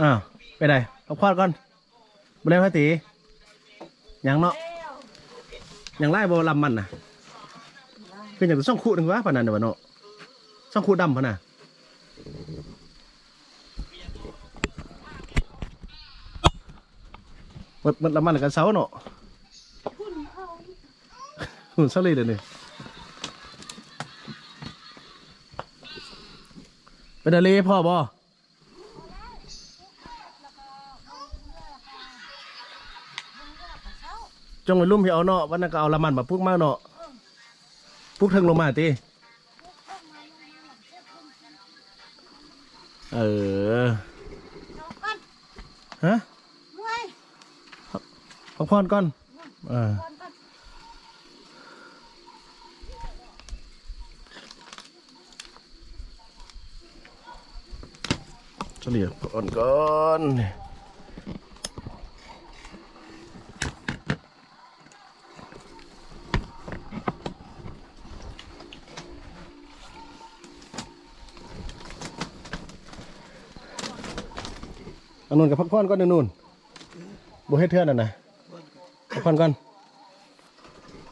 อ้าไปไหนเอาควาดก่อนบ่ได้พระตียังเนาะยังไล่บ่ลำมันน่ะเป็นอย่างช่องคู่หนึงวะปานนั้นเดี๋ยวเนาะช่องคู่ดำพะน่ะมันมันลำมันกันเสาเนาะหุ่นเสาเลยเดี๋ยวนี้ไปทะเลพ่อบ่ จงไปลุ่มพี่เอาเนาะวันนั้นก็เอาละมันมาปลุกมาเนาะปลุกเทิงลงมาตีเออฮะพักผ่อนก่อนเออเฉลี่ยผ่อนก่อน อันนู้นกับพักผ่อนก่อนเดี๋ยวนู่นบ่ให้เทื่อนอะนะพักผ่อนก่อน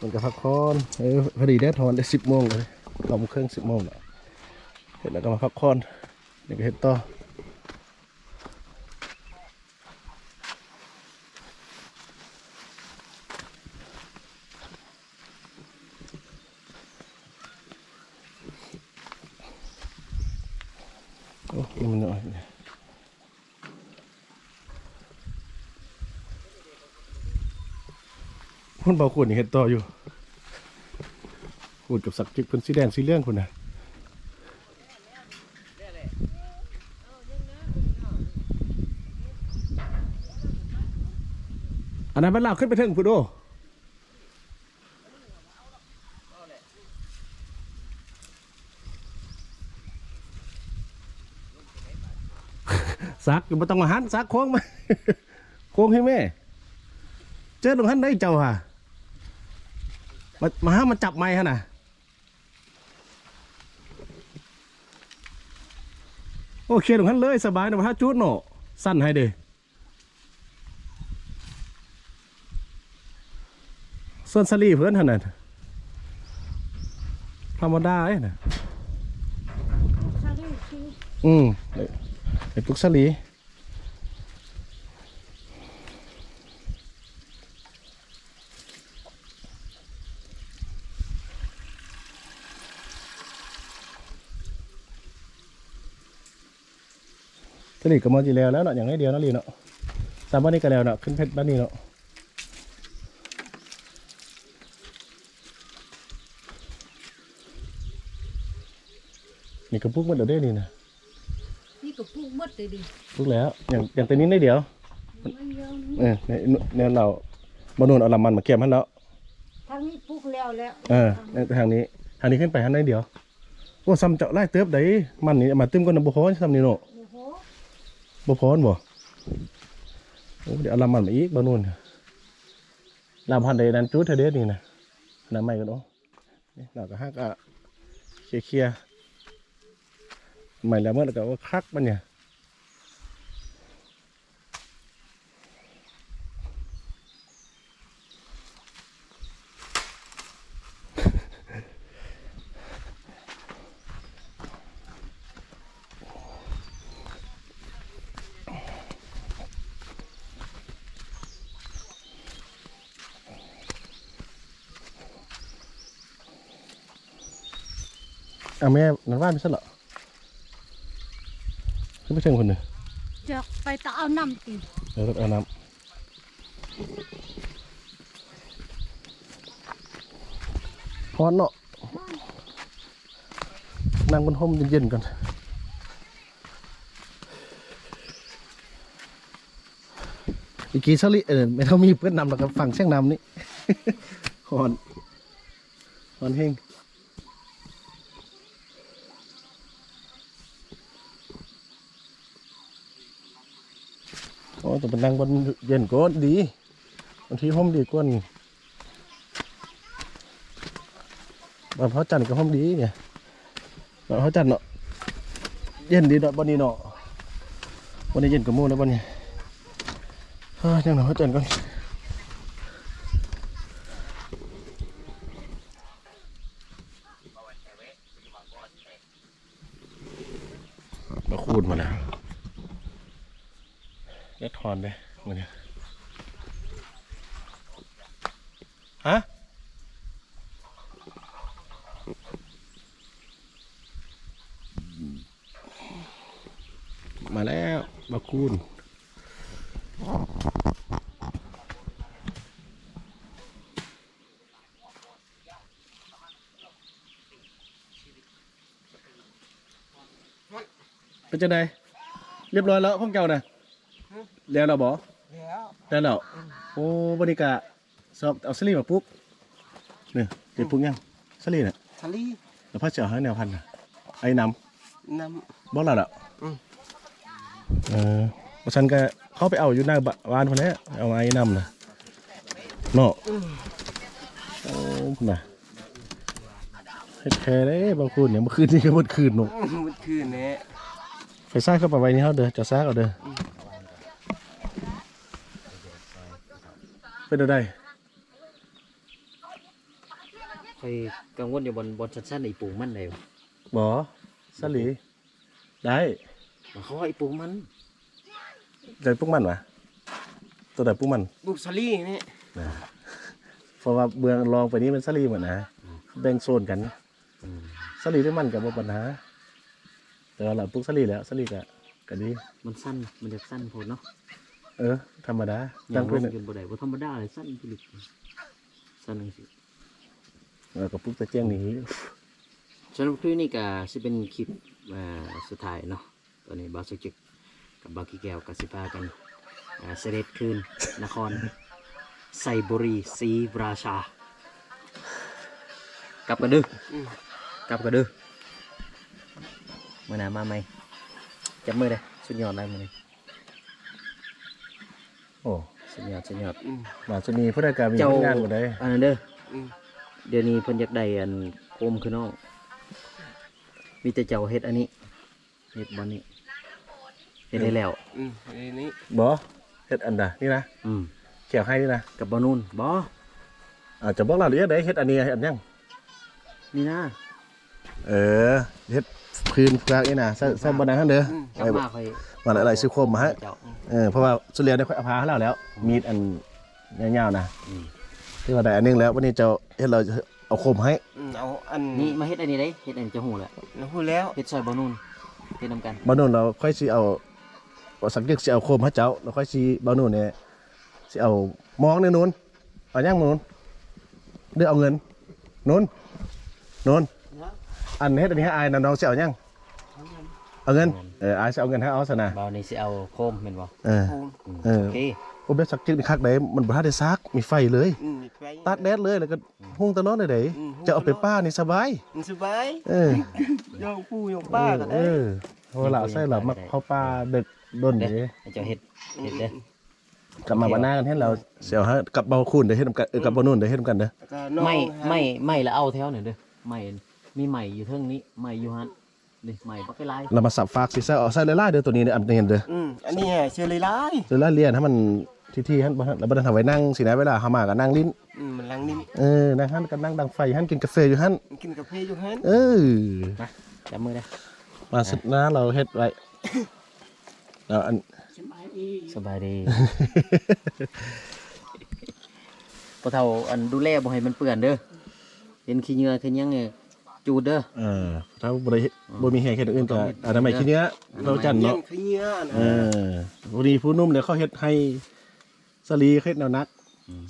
มันกับพักผ่อนเออพอดีได้ทอนได้สิบโมงเลยเก้าโมงครึ่องสิบโมงเสร็จแล้วก็มาพักผ่อนนี่ก็เฮ็ดต่อโอ้ยมันหน่อย พ่นเบาขวดนี่เห็ดต่ออยู่ขวดกับสักจิกเพิ่นสีแดงสีเหลืองคุณนะอันนั้นมันลากขึ้นไปถึงพุดโดซักอยู่บ่ต้องมาหันซักโค้งมาโค้งให้แม่ เจอตรงหันได้เจ้าฮะ มามาหามาจับไม้ฮะน่ะโอเคตรงหันเลยสบายนะมาหาจุดเนาะสั้นให้เด้ส่วนสลีเพื่อนท่านน่ะธรรมดาเอ้น่ะอืมไอ้ปุกสลี สลีก็มาจีแล้วแล้วเนาะอย่างนี้เดียวเนาะลีเนาะตามบ้านนี้ก็แล้วเนาะขึ้นเพชรบ้านนี้เนาะนี่ก็ปุกหมันเดี๋ยวได้นี่นะนี่ก็ปลูกหมดเลยดิปุกแล้วอย่างอย่างตัวนี้ได้เดียวไม่เยอะเออในในเราบนนูนเอาลำมันมาเก็บให้แล้วทางนี้ปลูกแล้วแล้วเออในทางนี้ทางนี้ขึ้นไปทางไหนเดียวโอ้ซ้ำเจาะไล่เติบได้มันนี่เอามาตึมก็นำบ่พอซ้ำนี่เนาะโอ้โห บ่พอบ่โอ้เดี๋ยวเอาลำมันมาอีกบนนูนลำพันใดนั้นจุดเทเดสนี่นะน้ำใหม่กันเนาะนี่เราก็ฮักอะเคลียร์เคลียร์ใหม่แล้วเมื่อแล้วก็ว่าคักมันเนี่ย เอาแม่นันว่านไม่ใช่เหรอขึ้นไปเชิงคนหนึ่งจอกไปตะเอาน้ำตีเดี๋ยวเอาน้ำร้อนเนาะนั่งบนห่มเย็นๆก่อนอีกกี้สลิเออไม่ต้องมีเพื่อนนำหรอกครับฝั่งเชียงนำนี่หอนหอนเฮง แต่เป็นนั่งบนเย็นก็ดีบางทีห้องดีกว่านี่บานพ่อจันก็ห้องดีเนี่ยบานพ่อจันเนาะเย็นดีเนาะบนนี้เนาะบนนี้เย็นกับมูแล้ววันนี้เฮ้ยยังหนาวเจนก่อนมาคูดมาแล้วเล็ดท อนไปมันเนี่ยฮะมาแล้วบาคูนเป็นจะไดเรียบร้อยแล้วพวกเจ้านะ่ะ แล้วเราบอแล้วแล้วเราโอ้บริกาสอบเอาสลีมาปุ๊บเนี่ยเดี๋ยวปุ๊บยังสลีน่ะทะเลแล้วพ่อจะเอาให้แนวพันธุ์น่ะไอ้น้ำน้บ่ละละอืมเออเพราะฉันก็เข้าไปเอาอยู่หน้าบ้านคนนี้เอาไอ้นำนะเนาะโอ้พุ่นน่ะเฮ็ดแค่เด้บางคืนเนี่ยเมื่อคืนนี่ก็เมื่อคืนหนูำมันคือเนี่ยไฟซ่าเข้าไปไว้นี่เฮาเด้อจะซ่าเอาเด้อ เป็นอะไรคอยกังวลอยู่บนบนชั้นๆไอ้ปูมันเลยบ่สลีได้มาเขาว่าไอ้ปูมันใจปุ๊กมันวะตัวไหนปุ๊กมันบุกทะเลเนี่ยเพราะว่าเบืองรองไปนี้มันสลีหมดนะแบ่งโซนกันอืมสลีด้วยมันกับบ่ปัญหาแต่ว่าเราปุ๊กสลีแล้วสลีกะก็ดีมันสั้นมันจะสั้นโพดเนาะ เออ ธรรมดาอตั้ย่างงเพื่ลอนงจนบ่ได้บ่ธรรมดาเลยสั้นพิลึกสั้นจังซี่แล้วก็ปุ๊กตะเจียงหนี้สำหรับคลิปนี้ก็สิเป็นคลิปอ่าสุดท้ายเนาะตอนนี้บาสจิกกับบากีแก้วก็สิพากันอ่าเสด็จคืนนครไซบุรีศรีราชากลับกันเด้ออกลับกันเด้อมื่อหนามาไหมจับมือเลยสุดยอดเลยมือนี้ โอ้สุดยอดสุดยอดอืมมาจะมีผู้ใดการมีเจ้าผลงานหมดเลยอันนั้นเด้ออืมเดี๋ยวนี้เพิ่นอยากได้อันโคมคือน้องมีแต่เจ้าเฮ็ดอันนี้เฮ็ดบอนนี้เฮ็ดได้แล้ว อืมอันนี้บอเฮ็ดอันใดนี่นะอืมเขียวให้นี่นะกับบอนูนบออาจจะบอกเราหรือยังได้เฮ็ดอันนี้เฮ็ดอันยัง นี่นะเออเฮ็ดพื้นกลางนี่นะใส่ใส่บนนั้นเด้ออืมกลับมาค่อย มาอะไรซื้อโคมมาให้เจ้าเออเพราะว่าสุดเรียนได้ค่อยเอาพาให้เราแล้ว มีดอันยาวๆนะอืมที่ว่าได้อันหนึงแล้ววันนี้เจะเฮ็ดเราเอาโคมให้อืมเอาอันนี่มาเฮ็ดอันนี้ได้เฮ็ดอันจะหูแหละเราพูดแล้วเฮ็ดซอยบอนูนเฮ็ดนำกันบานู่นเราค่อยสิเอาว่าสักยึกสิเอาโคมให้เจ้าเราค่อยสิบานู่นเนี่ยสิเอามองในนู้นเอาย่างนู้นเดือเอาเงินนู้นนู้นอันเฮ็ดอันนี้ให้อายนะน้องสิเอาย่าง เอาเงิน เอออายสิเอาเงินให้เอาซะนะบาวนี่สิเอาโคมแม่นบ่เออโอ้อืมเออ โอเคโอ้เบ็ดสักยึกนี่คักได้มันบ่ทันได้ซักมีไฟเลย อืมไปตัดแดดเลยแล้วก็หุ้งตะนอนได้เด้อืมหุ้งจะเอาไปป้านี่สบาย มันสบายเออ โยงปู่โยงป้าก็เอได้อเพราะว่าเราใส่เรามักเข้าป่าดึกด้นเด้เด้ให้เจ้าเฮ็ดเฮ็ดเด้อกลับมาบ้านหน้ากันเห็นเราเสียวฮะกับเบาคูนเดี๋ยวเฮ็ดนำกันเออกับเบานู่นเดี๋ยวเฮ็ดนำกันเด้อแล้วก็น้องไม่ฮะไม่ไม่ละเอาแถวหน่อยเด้อไม่มีใหม่อยู่เทิงนี้ใหม่อยู่หั่น นี่ใหม่บ่ไปหลายเรามาสับฟากสิใส่เอาใส่เลยล่าเด้อตัวนี้เนี่ยอันนี้เด้ออืมอันนี้เชื่อเลยไล่เลยล่าเรียนให้มันที่ๆหั่นบ่หั่นแล้วบ่ได้ทำไว้นั่งสินะเวลาเฮามาก็นั่งลิ้นอืมมันลังนิ่มเออนั่งหั่นก็นั่งดังไฟหั่นกินกาแฟอยู่หั่นมันกินกาแฟอยู่ฮันเออมาจับมือเด้อมาสุดนะเราเฮ็ดไว้แล้วอันสบายดีพอเท่าอันดูแลบ่ให้มันเปื้อนเด้อเห็นขี้เหงื่อขี้หยังเนี่ย จูดเด้อเออถ้าบ่ได้เฮ็ดบ่มีแฮงเฮ็ดอื่นก็อันนั้นไม่คิดเนี้ยเราจันเงี้ยเนาะขยี้ยนะเออวันนี้ผู้นุ่มเนี่ยเขาเฮ็ดให้สลีเฮ็ดแนวนัก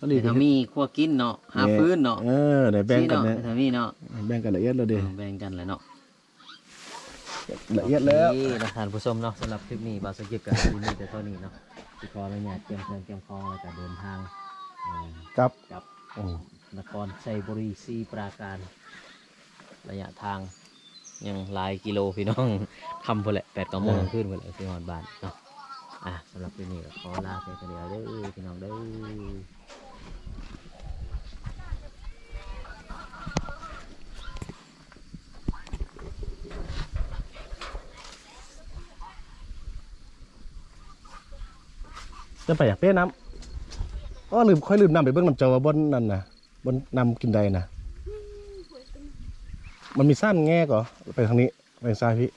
สลีถ้ามีครัวกินเนาะหาฟื้นเนาะเออได้แบ่งกันสิเนี่ยเนาะถ้ามีเนาะแบ่งกันละเอียดแล้วเด้เออแบ่งกันแหละเนาะละเอียดแล้วนี่นะท่านผู้ชมเนาะสำหรับคลิปนี้บาสกิกกับที่นี่แต่เท่านี้เนาะที่ขออนุญาตเตรียมเครื่องเตรียมของแล้วก็เดินทางเอ่อครับกลับอืมนครไซบุรีซีปราการ ระยะทางยังหลายกิโลพี่น้องทำพอแหละแปดกโมงขึ้นพอแหละที่ฮอนบ้านเนาะอะสำหรับคลิปนี้ก็ขอลาไปคนเดียวเด้อพี่น้องเด้อจะไปอยากเป้น้ำอ๋อลืมค่อยลืมน้ำไปเบื้องน้ำเจ้าว่าบนนั่นนะบนน้ำกินใดนะ มันมีสั้นแง่ก่อไปทางนี้ไปทางซ้ายพี่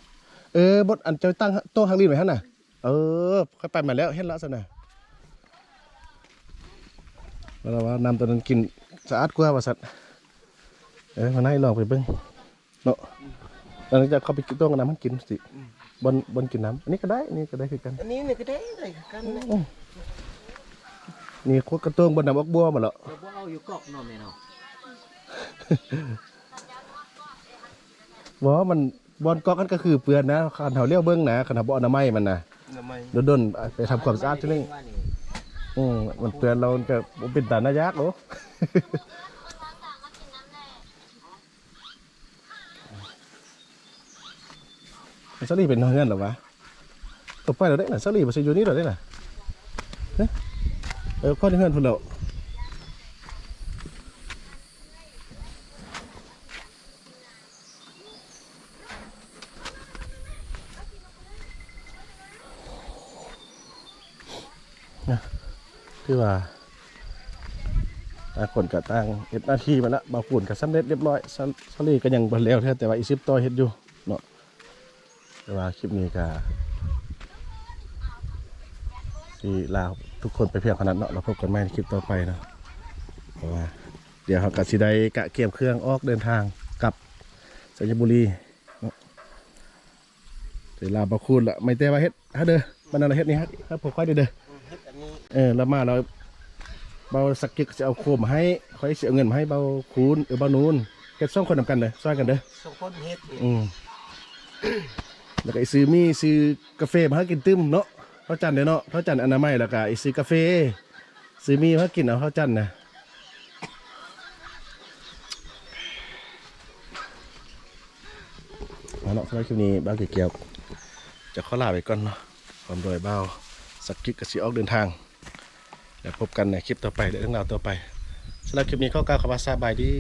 เออบนอันเจ้าตั้งโต๊ะทางนี้ไว้ฮะน่ะ เออค่อยไปมาแล้วเห็นแล้วสินะแล้วว่าน้ำตัวนั้นกินสะอาดกว่าว่าสัตว์เออมาให้ลองไปเบิ้งเนาะแล้วจะเข้าไปกินต้มกับน้ำมันกินสิบนบนกินน้ำอันนี้ก็ได้อันนี่ก็ได้คือกันอันนี้นี่ก็ได้ได้กันนะนี่โคตรกระต้งบนน้ำออกบัวหมาแล้วเราบ่เอาอยู่กอกเนาะแม่เนาะ บอกว่ามันบอลก๊อกกันก็คือเปลือนนะขันเถาเลี้ยวเบิ้งนะขันเถาบ่อนามัยมันนะทำไมโดนๆไปทำความสะอาดที่นี่ว่านี่อืมมันเปลือนเราจะเป็นตาหน้ายากโอ้สลีเป็นเฮือนเหรอวะตกไปเราได้น่ะสลีบ่ใช่อยู่นี่เราได้น่ะเอ๊ะเออข้อที่เฮือนพุ่นแล้ว นะคือว่าตาคนก็ต่างเฮ็ดหน้าที่มาละบางปุ่นก็สำเร็จเรียบร้อยสสลีก็ยังบ่แล้วแท้แต่ว่าอี10ต่อเฮ็ดอยู่เนาะแต่ว่าคลิปนี้ก็ที่ลาทุกคนไปเพียงขนาดเนาะเราพบกันใหม่ในคลิปต่อไปนะเพราะว่าเดี๋ยวเราก็สิได้กะเกียมเครื่องออกเดินทางกลับสัญบุรีเนาะเดี๋ยวลาบาคูณละไม่แต่ว่าเฮ็ดฮะเด้อมันอะไรเฮ็ดนี่ฮะครับผมค่อยเด้อ เด้อเฮ็ดอันนี้เออแล้วมาเราเบาสักกิกจะเอาโคมมาให้ค่อยเสียเงินมาให้เบาคูณเออเบานูนเฮ็ดสองคนนำกันเลยช่วยกันเด้อสองคนเฮ็ดนี่อืมแล้วก็ไอซื้อมีซื้อกาแฟมาให้กินตึมเนาะเขาจันเด้อเนาะเขาจันอนามัยแล้วก็ไอซื้อกาแฟซื้อมีมาให้กินเอาเขาจันนะเอาเนาะสำหรับคลิปนี้บ้าวเกี่ยวจะขอลาไปก่อนเนาะความรวยบ้าวสักกิกกสิออกเดินทาง แล้วพบกันในคลิปต่อไปเรื่องราวต่อไปสำหรับคลิปนี้เข้ากล่าวคำว่าสบายดี